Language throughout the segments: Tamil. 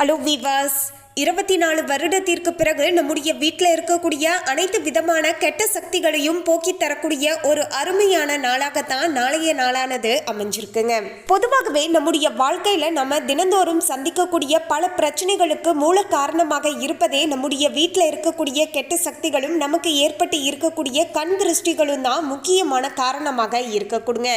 Hello viewers, இருபத்தி நாலு வருடத்திற்கு பிறகு நம்முடைய வீட்டில் இருக்கக்கூடிய அனைத்து விதமான கெட்ட சக்திகளையும் போக்கி தரக்கூடிய ஒரு அருமையான நாளாகத்தான் நாளைய நாளானது அமைஞ்சிருக்குங்க. பொதுவாகவே நம்முடைய வாழ்க்கையில நம்ம தினந்தோறும் சந்திக்கக்கூடிய பல பிரச்சனைகளுக்கு மூல காரணமாக இருப்பதே நம்முடைய வீட்டில் இருக்கக்கூடிய கெட்ட சக்திகளும் நமக்கு ஏற்பட்டு இருக்கக்கூடிய கண் திருஷ்டிகளும் தான் முக்கியமான காரணமாக இருக்கக்கூடுங்க.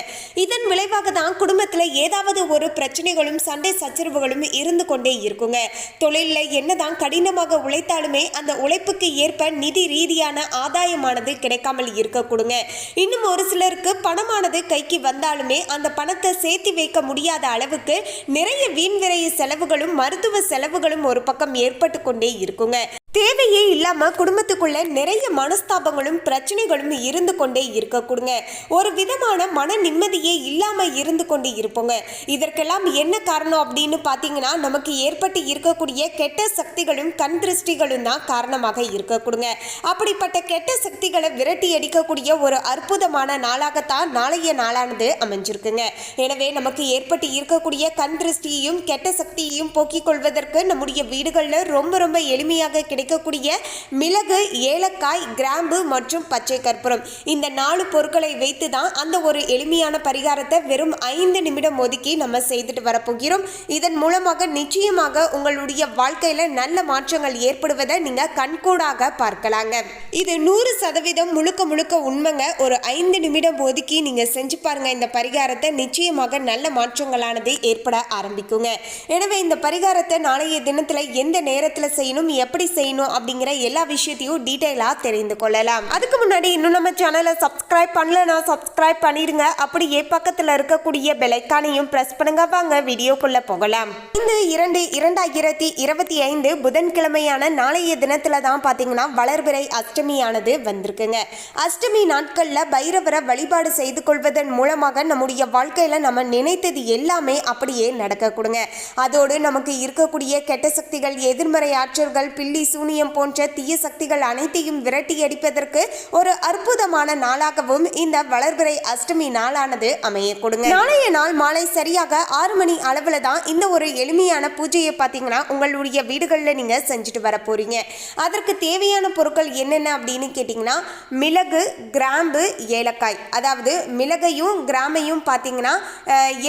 இதன் விளைவாக தான் குடும்பத்தில் ஏதாவது ஒரு பிரச்சனைகளும் சண்டை சச்சரவுகளும் இருந்து கொண்டே இருக்குங்க. தொழிலில் என்ன என்னதான் கடினமாக உழைத்தாலுமே அந்த உழைப்புக்கு ஏற்ப நிதி ரீதியான ஆதாயமானது கிடைக்காமல் இருக்கக்கூடுங்க இன்னும் ஒரு சிலருக்கு பணமானது கைக்கு வந்தாலுமே அந்த பணத்தை சேர்த்து வைக்க முடியாத அளவுக்கு நிறைய வீண் விரைய செலவுகளும் மருத்துவ செலவுகளும் ஒரு பக்கம் ஏற்பட்டு கொண்டே இருக்குங்க. தேவையே இல்லாம குடும்பத்துக்குள்ள நிறைய மனஸ்தாபங்களும் பிரச்சனைகளும் இருந்து கொண்டே இருக்கக்கூடுங்க ஒரு விதமான மன நிம்மதியே இல்லாம இருந்து கொண்டு இருப்போங்க. இதற்கெல்லாம் என்ன காரணம் அப்படின்னு பார்த்தீங்கன்னா நமக்கு ஏற்பட்டு இருக்கக்கூடிய கெட்ட சக்திகளும் கண் திருஷ்டிகளும் தான் காரணமாக இருக்கக்கூடுங்க அப்படிப்பட்ட கெட்ட சக்திகளை விரட்டி அடிக்கக்கூடிய ஒரு அற்புதமான நாளாகத்தான் நாளைய நாளானது அமைஞ்சிருக்குங்க. எனவே நமக்கு ஏற்பட்டு இருக்கக்கூடிய கண் திருஷ்டியையும் கெட்ட சக்தியையும் போக்கிக் கொள்வதற்கு நம்முடைய வீடுகளில் ரொம்ப ரொம்ப எளிமையாக கிடைக்கக்கூடிய மிளகு ஏலக்காய் கிராம்பு மற்றும் பச்சை கற்பூரம். இந்த நாலு பொருட்களை வைத்து தான் அந்த ஒரு எளிமையான பரிகாரத்தை வெறும் ஐந்து நிமிடம் ஒதுக்கி நம்ம செய்துட்டு வரப்போகிறோம். இதன் மூலமாக நிச்சயமாக உங்களுடைய வாழ்க்கையில நல்ல மாற்றங்கள் ஏற்படுவதை நீங்க கண்கூடாக பார்க்கலாங்க. இது நூறு சதவீதம் முழுக்க முழுக்க உண்மைங்க. ஒரு ஐந்து நிமிடம் ஒதுக்கி நீங்கள் செஞ்சு பாருங்க. இந்த பரிகாரத்தை நிச்சயமாக நல்ல மாற்றங்களானது ஏற்பட ஆரம்பிக்குங்க. எனவே இந்த பரிகாரத்தை நாளைய தினத்தில் எந்த நேரத்தில் செய்யணும் எப்படி செய்யணும் செய்யணும் அப்படிங்கிற எல்லா விஷயத்தையும் டீட்டெயிலாக தெரிந்து கொள்ளலாம். அதுக்கு முன்னாடி இன்னும் நம்ம சேனலை சப்ஸ்கிரைப் பண்ணலன்னா சப்ஸ்கிரைப் பண்ணிடுங்க. அப்படியே பக்கத்தில் இருக்கக்கூடிய பெலைக்கானையும் ப்ரெஸ் பண்ணுங்க. வாங்க வீடியோக்குள்ளே போகலாம். இந்த இரண்டு இரண்டாயிரத்தி இருபத்தி ஐந்து புதன்கிழமையான நாளைய தினத்தில் தான் பார்த்தீங்கன்னா வளர்பிறை அஷ்டமியானது வந்திருக்குங்க. அஷ்டமி நாட்களில் பைரவரை வழிபாடு செய்து கொள்வதன் மூலமாக நம்முடைய வாழ்க்கையில் நம்ம நினைத்தது எல்லாமே அப்படியே நடக்க கொடுங்க அதோடு நமக்கு இருக்கக்கூடிய கெட்ட சக்திகள் எதிர்மறை ஆற்றல்கள் பில்லி சூனியம் போன்ற தீய சக்திகள் அனைத்தையும் விரட்டி அடிப்பதற்கு ஒரு அற்புதமான நாளாகவும் இந்த வளர்பிறை அஷ்டமி நாளானது அமைய கொடுங்க. நாளைய நாள் மாலை சரியாக ஆறு மணி அளவுல தான் இந்த ஒரு எளிமையான பூஜையை பார்த்தீங்கன்னா உங்களுடைய வீடுகளில் நீங்க செஞ்சுட்டு வர போறீங்க. அதற்கு தேவையான பொருட்கள் என்னென்ன அப்படின்னு கேட்டிங்கன்னா மிளகு கிராம்பு ஏலக்காய். அதாவது மிளகையும் கிராமையும் பார்த்தீங்கன்னா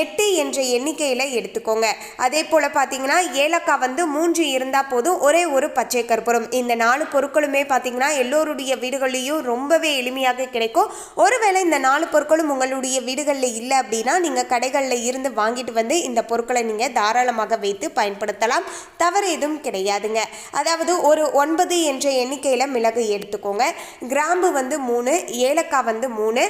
எட்டு என்ற எண்ணிக்கையில் எடுத்துக்கோங்க. அதே போல் பார்த்தீங்கன்னா ஏலக்காய் வந்து மூன்று இருந்தால் போதும் ஒரே ஒரு பச்சை கற்பூரம் இந்த நாலு பொருட்களுமே பார்த்தீங்கன்னா எல்லோருடைய வீடுகள்லேயும் ரொம்பவே எளிமையாக கிடைக்கும். ஒருவேளை இந்த நாலு பொருட்களும் உங்களுடைய வீடுகளில் இல்லை அப்படின்னா நீங்கள் கடைகளில் இருந்து வாங்கிட்டு வந்து இந்த பொருட்களை நீங்கள் தாராளமாக வைத்து பயன்படுத்தலாம். தவறு எதுவும் கிடையாதுங்க. அதாவது ஒரு ஒன்பது என்ற எண்ணிக்கையில் மிளகு எடுத்துக்கோங்க. கிராம்பு வந்து மூணு ஏலக்காய் வந்து மூணு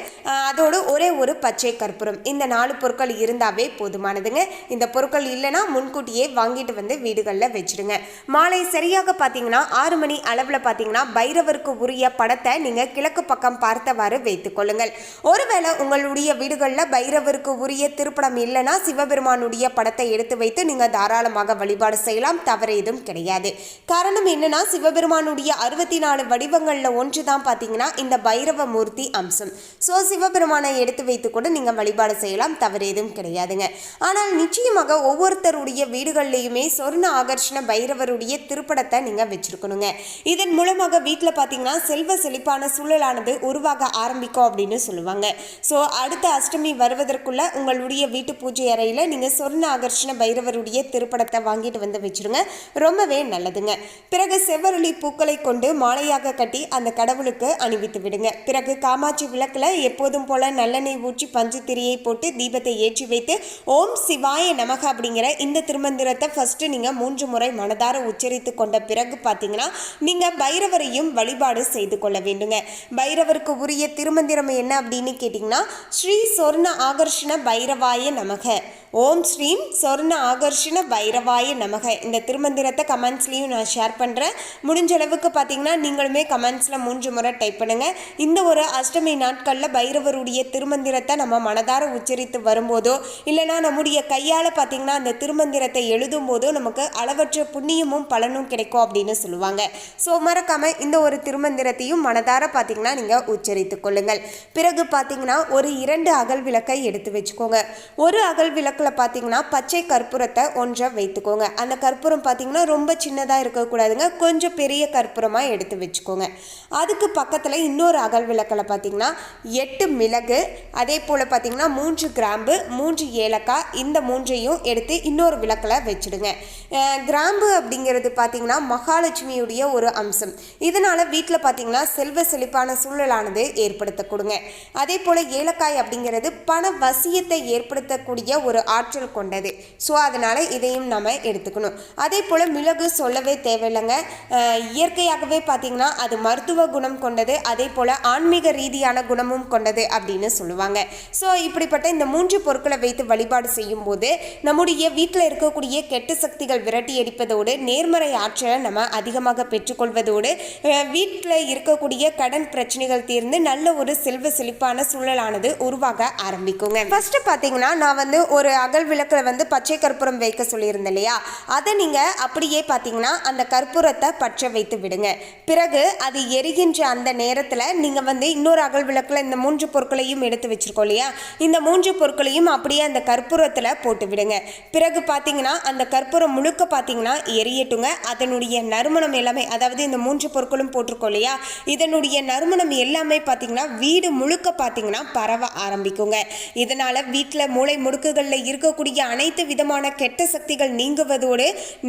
அதோடு ஒரே ஒரு பச்சை கற்பூரம். இந்த நாலு பொருட்கள் இருந்தாவே போதுமானதுங்க. இந்த பொருட்கள் இல்லைன்னா முன்கூட்டியே வாங்கிட்டு வந்து வீடுகளில் வச்சுடுங்க. மாலை சரியாக பார்த்தீங்கன்னா ஆறு மணி அளவில் பார்த்தீங்கன்னா பைரவருக்கு உரிய படத்தை நீங்கள் கிழக்கு பக்கம் பார்த்தவாறு வைத்துக் கொள்ளுங்கள். ஒருவேளை உங்களுடைய வீடுகளில் பைரவருக்கு உரிய திருப்படம் இல்லைன்னா சிவபெருமானுடைய படத்தை எடுத்து வைத்து நீங்கள் தாராளமாக வழிபாடு செய்யலாம். தவறு எதுவும் கிடையாது. காரணம் என்னன்னா சிவபெருமானுடைய அறுபத்தி நாலு வடிவங்களில் ஒன்று தான் பார்த்தீங்கன்னா இந்த பைரவ மூர்த்தி அம்சம். ஸோ சிவபெருமானை எடுத்து வைத்து கூட நீங்கள் வழிபாடு செய்யலாம். தவறு எதுவும் கிடையாதுங்க. ஆனால் நிச்சயமாக ஒவ்வொருத்தருடைய வீடுகள்லையுமே சொர்ண ஆகர்ஷண பைரவருடைய திருப்படத்தை நீங்கள் ஆரம்பிச்சிருக்கணுங்க. இதன் மூலமாக வீட்டில் பார்த்தீங்கன்னா செல்வ செழிப்பான சூழலானது உருவாக ஆரம்பிக்கும் அப்படின்னு சொல்லுவாங்க. ஸோ அடுத்த அஷ்டமி வருவதற்குள்ள உங்களுடைய வீட்டு பூஜை அறையில் நீங்கள் சொர்ண ஆகர்ஷண பைரவருடைய திருப்படத்தை வாங்கிட்டு வந்து வச்சிருங்க. ரொம்பவே நல்லதுங்க. பிறகு செவ்வரளி பூக்களை கொண்டு மாலையாக கட்டி அந்த கடவுளுக்கு அணிவித்து விடுங்க. பிறகு காமாட்சி விளக்கில் எப்போதும் போல நல்லெண்ணெய் ஊற்றி பஞ்சு திரியை போட்டு தீபத்தை ஏற்றி வைத்து ஓம் சிவாய நமக அப்படிங்கிற இந்த திருமந்திரத்தை ஃபர்ஸ்ட் நீங்கள் மூன்று முறை மனதார உச்சரித்து கொண்ட பிறகு பார்த்தீங்கன்னா நீங்கள் பைரவரையும் வழிபாடு செய்து கொள்ள வேண்டுங்க. பைரவருக்கு உரிய திருமந்திரம் என்ன அப்படின்னு கேட்டிங்கன்னா ஸ்ரீ சொர்ண ஆகர்ஷண பைரவாய நமக. ஓம் ஸ்ரீம் சொர்ண ஆகர்ஷண பைரவாய நமக. இந்த திருமந்திரத்தை கமெண்ட்ஸ்லேயும் நான் ஷேர் பண்ணுறேன் முடிஞ்ச அளவுக்கு பார்த்தீங்கன்னா நீங்களுமே கமெண்ட்ஸில் மூன்று முறை டைப் பண்ணுங்கள் இந்த ஒரு அஷ்டமி நாட்களில் பைரவருடைய திருமந்திரத்தை நம்ம மனதார உச்சரித்து வரும்போதோ இல்லைனா நம்முடைய கையால் பார்த்தீங்கன்னா அந்த திருமந்திரத்தை எழுதும் போதோ நமக்கு அளவற்ற புண்ணியமும் பலனும் கிடைக்கும் அப்படின்னு சொல்லுவாங்க. ஸோ மறக்காமல் இந்த ஒரு திருமந்திரத்தையும் மனதார பார்த்தீங்கன்னா நீங்கள் உச்சரித்து கொள்ளுங்கள். பிறகு பார்த்தீங்கன்னா ஒரு இரண்டு அகல் விளக்கை எடுத்து வச்சுக்கோங்க. ஒரு அகல் விளக்கு விளக்கில் பார்த்தீங்கன்னா பச்சை கற்பூரத்தை ஒன்றை வைத்துக்கோங்க. அந்த கற்பூரம் பார்த்தீங்கன்னா ரொம்ப சின்னதாக இருக்கக்கூடாதுங்க. கொஞ்சம் பெரிய கற்பூரமாக எடுத்து வச்சுக்கோங்க. அதுக்கு பக்கத்தில் இன்னொரு அகல் விளக்கில் பார்த்தீங்கன்னா எட்டு மிளகு அதே போல் பார்த்தீங்கன்னா மூன்று கிராம்பு மூன்று ஏலக்காய் இந்த மூன்றையும் எடுத்து இன்னொரு விளக்கில் வச்சுடுங்க. கிராம்பு அப்படிங்கிறது பார்த்தீங்கன்னா மகாலட்சுமியுடைய ஒரு அம்சம். இதனால் வீட்டில் பார்த்தீங்கன்னா செல்வ செழிப்பான சூழலானது ஏற்படுத்த கொடுங்க. அதே போல் ஏலக்காய் அப்படிங்கிறது பண வசியத்தை ஏற்படுத்தக்கூடிய ஒரு ஆற்றல் கொண்டது. ஸோ அதனால் இதையும் நம்ம எடுத்துக்கணும். அதே போல் மிளகு சொல்லவே தேவையில்லைங்க. இயற்கையாகவே பார்த்திங்கன்னா அது மருத்துவ குணம் கொண்டது அதே போல் ஆன்மீக ரீதியான குணமும் கொண்டது அப்படின்னு சொல்லுவாங்க. ஸோ இப்படிப்பட்ட இந்த மூன்று பொருட்களை வைத்து வழிபாடு செய்யும் போது நம்முடைய வீட்டில் இருக்கக்கூடிய கெட்ட சக்திகள் விரட்டி அடிப்பதோடு நேர்மறை ஆற்றலை நம்ம அதிகமாக பெற்றுக்கொள்வதோடு வீட்டில் இருக்கக்கூடிய கடன் பிரச்சனைகள் தீர்ந்து நல்ல ஒரு செல்வ செழிப்பான சூழலானது உருவாக ஆரம்பிக்குங்க. ஃபர்ஸ்ட் பார்த்தீங்கன்னா நான் வந்து ஒரு அகல் விளக்கில் வந்து பச்சை கற்பூரம் வைக்க சொல்லியிருந்தேன் இல்லையா? அதை நீங்கள் அப்படியே பார்த்தீங்கன்னா அந்த கற்பூரத்தை பற்ற வைத்து விடுங்க. பிறகு அது எரிகின்ற அந்த நேரத்தில் நீங்கள் வந்து இன்னொரு அகல் விளக்கில் இந்த மூன்று பொருட்களையும் எடுத்து வச்சுருக்கோம் இல்லையா? இந்த மூன்று பொருட்களையும் அப்படியே அந்த கற்பூரத்தில் போட்டு விடுங்க. பிறகு பார்த்தீங்கன்னா அந்த கற்பூரம் முழுக்க பார்த்தீங்கன்னா எரியட்டுங்க. அதனுடைய நறுமணம் எல்லாமே அதாவது இந்த மூன்று பொருட்களும் போட்டிருக்கோம் இல்லையா? இதனுடைய நறுமணம் எல்லாமே பார்த்தீங்கன்னா வீடு முழுக்க பார்த்தீங்கன்னா பரவ ஆரம்பிக்குங்க. இதனால் வீட்டில் மூளை முடுக்குகளில் இருக்கக்கூடிய அனைத்து விதமான கெட்ட சக்திகள் நீங்குவதோடு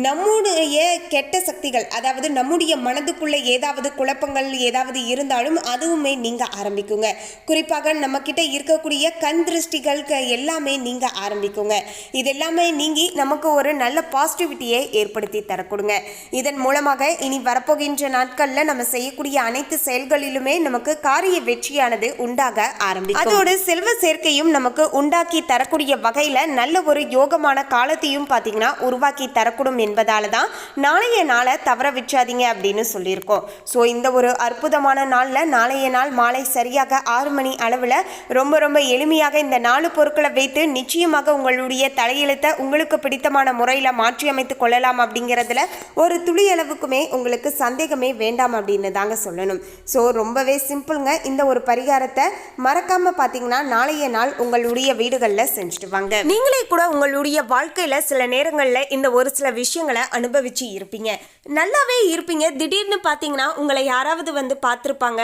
நம்முடைய கெட்ட சக்திகள் அதாவது நம்முடைய மனதுக்குள்ளே ஏதாவது குழப்பங்கள் ஏதாவது இருந்தாலும் அதுவுமே நீங்க ஆரம்பிக்குங்க. குறிப்பாக நம்ம கிட்ட இருக்கக்கூடிய கண் திருஷ்டிகள் எல்லாமே நீங்க ஆரம்பிக்குங்க. இது எல்லாமே நீங்கி நமக்கு ஒரு நல்ல பாசிட்டிவிட்டியை ஏற்படுத்தி தரக்கூடுங்க. இதன் மூலமாக இனி வரப்போகின்ற நாட்களில் நம்ம செய்யக்கூடிய அனைத்து செயல்களிலுமே நமக்கு காரிய வெற்றியானது உண்டாக ஆரம்பிக்கும். அதோடு செல்வ சேர்க்கையும் நமக்கு உண்டாக்கி தரக்கூடிய வகையில் நல்ல ஒரு யோகமான காலத்தையும் பார்த்தீங்கன்னா உருவாக்கி தரக்கூடும் என்பதால தான் நாளைய நாளை தவற விற்றாதீங்க அப்படின்னு சொல்லியிருக்கோம். ஸோ இந்த ஒரு அற்புதமான நாளில் நாளைய நாள் மாலை சரியாக ஆறு மணி அளவில் ரொம்ப ரொம்ப எளிமையாக இந்த நாலு பொருட்களை வைத்து நிச்சயமாக உங்களுடைய தலையெழுத்தை உங்களுக்கு பிடித்தமான முறையில் மாற்றி அமைத்து கொள்ளலாம் அப்படிங்கிறதுல ஒரு துளி அளவுக்குமே உங்களுக்கு சந்தேகமே வேண்டாம் அப்படின்னு தாங்க சொல்லணும். ஸோ ரொம்பவே சிம்பிளுங்க. இந்த ஒரு பரிகாரத்தை மறக்காம பார்த்தீங்கன்னா நாளைய நாள் உங்களுடைய வீடுகளில் செஞ்சுட்டு வாங்க. நீங்களே கூட உங்களுடைய வாழ்க்கையில் சில நேரங்களில் இந்த ஒரு சில விஷயங்களை அனுபவிச்சு இருப்பீங்க. நல்லாவே இருப்பீங்க. திடீர்னு பார்த்தீங்கன்னா உங்களை யாராவது வந்து பார்த்துருப்பாங்க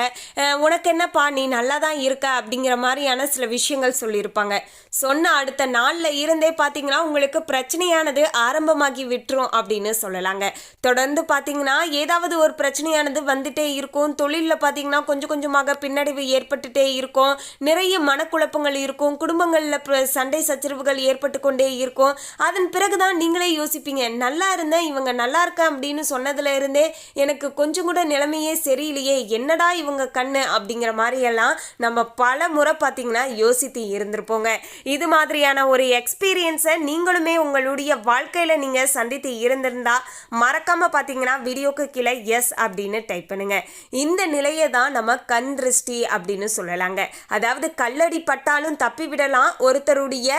உனக்கு என்னப்பா நீ நல்லா தான் இருக்க அப்படிங்கிற மாதிரியான சில விஷயங்கள் சொல்லியிருப்பாங்க. சொன்ன அடுத்த நாளில் இருந்தே பார்த்தீங்கன்னா உங்களுக்கு பிரச்சனையானது ஆரம்பமாகி விட்டுரும் அப்படின்னு சொல்லலாங்க. தொடர்ந்து பார்த்தீங்கன்னா ஏதாவது ஒரு பிரச்சனையானது வந்துட்டே இருக்கும். தொழிலில் பார்த்தீங்கன்னா கொஞ்சம் கொஞ்சமாக பின்னடைவு ஏற்பட்டுட்டே இருக்கும். நிறைய மனக்குழப்பங்கள் இருக்கும். குடும்பங்களில் சண்டை சச்சரவுகள் ஏற்பட்டு கொண்டே இருக்கும். அதன் பிறகுதான் நீங்களே யோசிப்பீங்க நல்லா இருந்தேன் இவங்க நல்லா இருக்கேன் அப்படின்னு சொன்னதுல இருந்தே எனக்கு கொஞ்சம் கூட நிலைமையே சரியில்லையே என்னடா இவங்க கண்ணு? அப்படிங்கிற மாதிரியெல்லாம் நம்ம பல முறை பார்த்தீங்கன்னா யோசித்து இருந்திருப்போங்க. இது மாதிரியான ஒரு எக்ஸ்பீரியன்ஸை நீங்களுமே உங்களுடைய வாழ்க்கையில் நீங்கள் சந்தித்து இருந்திருந்தா மறக்காமல் பார்த்தீங்கன்னா வீடியோக்கு கீழே எஸ் அப்படின்னு டைப் பண்ணுங்க. இந்த நிலையை தான் நம்ம கண் திருஷ்டி அப்படின்னு சொல்லலாங்க. அதாவது கல்லடி பட்டாலும் தப்பி விடலாம். ஒருத்தருடைய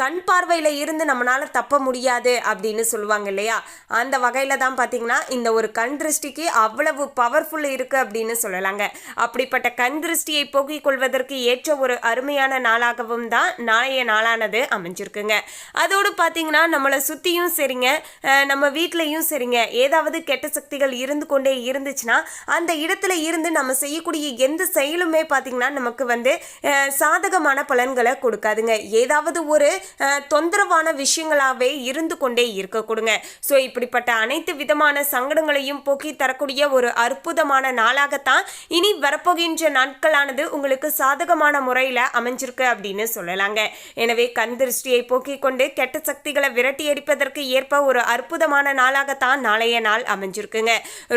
கண் பார்வையில் இருந்து நம்மளால தப்ப முடியாது அப்படின்னு சொல்லுவாங்க இல்லையா? அந்த வகையில் தான் பார்த்தீங்கன்னா இந்த ஒரு கண் திருஷ்டிக்கு அவ்வளவு பவர்ஃபுல் இருக்குது அப்படின்னு சொல்லலாங்க. அப்படிப்பட்ட கண் திருஷ்டியை போக்கிக் கொள்வதற்கு ஏற்ற ஒரு அருமையான நாளாகவும் தான் நாளைய நாளானது அமைஞ்சிருக்குங்க. அதோடு பார்த்தீங்கன்னா நம்மளை சுற்றியும் சரிங்க நம்ம வீட்லேயும் சரிங்க. ஏதாவது கெட்ட சக்திகள் இருந்து கொண்டே இருந்துச்சுன்னா அந்த இடத்துல இருந்து நம்ம செய்யக்கூடிய எந்த செயலுமே பார்த்தீங்கன்னா நமக்கு வந்து சாதகமான பலன்களை கொடுக்காதுங்க. ஏதாவது ஒரு தொந்தரவான விஷயங்களாகவே இருந்து கொண்டே இருக்க கொடுங்க. ஸோ இப்படிப்பட்ட அனைத்து விதமான சங்கடங்களையும் போக்கி தரக்கூடிய ஒரு அற்புதமான நாளாகத்தான் இனி வரப்போகின்ற நாட்களானது உங்களுக்கு சாதகமான முறையில் அமைஞ்சிருக்கு அப்படின்னு சொல்லலாங்க. எனவே கண் திருஷ்டியை போக்கிக் கொண்டு கெட்ட சக்திகளை விரட்டி அடிப்பதற்கு ஏற்ப ஒரு அற்புதமான நாளாகத்தான் நாளைய நாள் அமைஞ்சிருக்குங்க.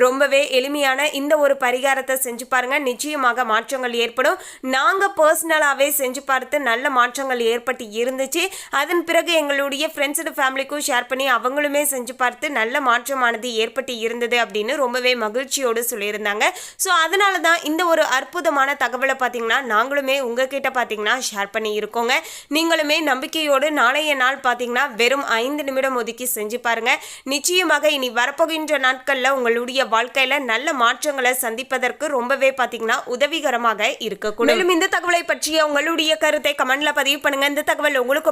ரொம்பவே எளிமையான இந்த ஒரு பரிகாரத்தை செஞ்சு பாருங்க. நிச்சயமாக மாற்றங்கள் ஏற்படும். நாங்கள் பர்சனலாகவே செஞ்சு பார்த்து நல்ல மாற்றங்கள் ஏற்பட்டு இருந்துச்சு. அதன் பிறகு எங்களுடைய ஃப்ரெண்ட்ஸோட ஃபேமிலிக்கும் ஷேர் பண்ணி அவங்களுமே செஞ்சு பார்த்து நல்ல மாற்றமானது ஏற்பட்டு இருந்தது அப்படின்னு ரொம்பவே மகிழ்ச்சியோடு சொல்லியிருந்தாங்க. ஸோ அதனால தான் இந்த ஒரு அற்புதமான தகவலை பார்த்தீங்கன்னா நாங்களுமே உங்ககிட்ட பார்த்தீங்கன்னா ஷேர் பண்ணி இருக்கோங்க. நீங்களுமே நம்பிக்கையோடு நாளைய நாள் பார்த்தீங்கன்னா வெறும் ஐந்து நிமிடம் ஒதுக்கி செஞ்சு பாருங்க. நிச்சயமாக இனி வரப்போகின்ற நாட்களில் உங்களுடைய வாழ்க்கையில நல்ல மாற்றங்களை சந்திப்பதற்கு ரொம்பவே பார்த்தீங்கன்னா உதவிகரமாக இருக்கக்கூடும். மேலும் இந்த தகவலை பற்றிய உங்களுடைய கருத்தை கமெண்ட்ல பதிவு பண்ணுங்க. இந்த தகவல் உங்களுக்கு